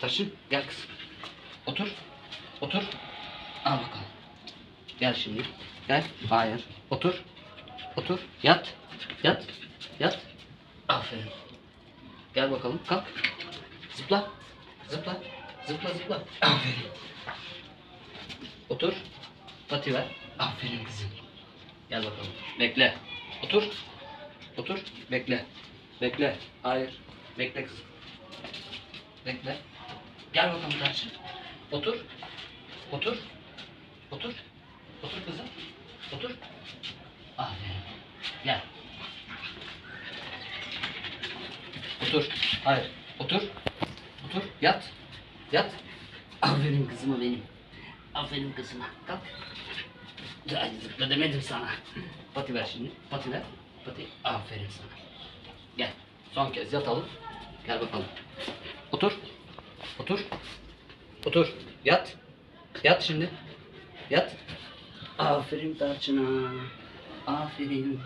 Taşın. Gel kızım. Otur. Otur. Al bakalım. Gel şimdi. Gel. Hayır. Otur. Otur. Yat. Yat. Yat. Aferin. Gel bakalım. Kalk. Zıpla. Zıpla. Zıpla zıpla. Aferin. Otur. Pati ver. Aferin kızım. Gel bakalım. Bekle. Otur. Otur. Bekle. Bekle. Hayır. Bekle kızım. Bekle. Gel bakalım karşı. Otur. Otur. Otur. Otur kızım. Otur. Aferin. Gel. Otur. Hayır. Otur. Otur. Yat. Yat. Aferin kızıma benim. Aferin kızıma. Kalk. Ay, zıpla demedim sana. Pati ver şimdi. Pati ver. Pati. Aferin sana. Gel. Son kez yatalım. Gel bakalım. Otur. Otur. Otur. Yat. Yat şimdi. Yat. Aferin Tarçın'a. Aferin.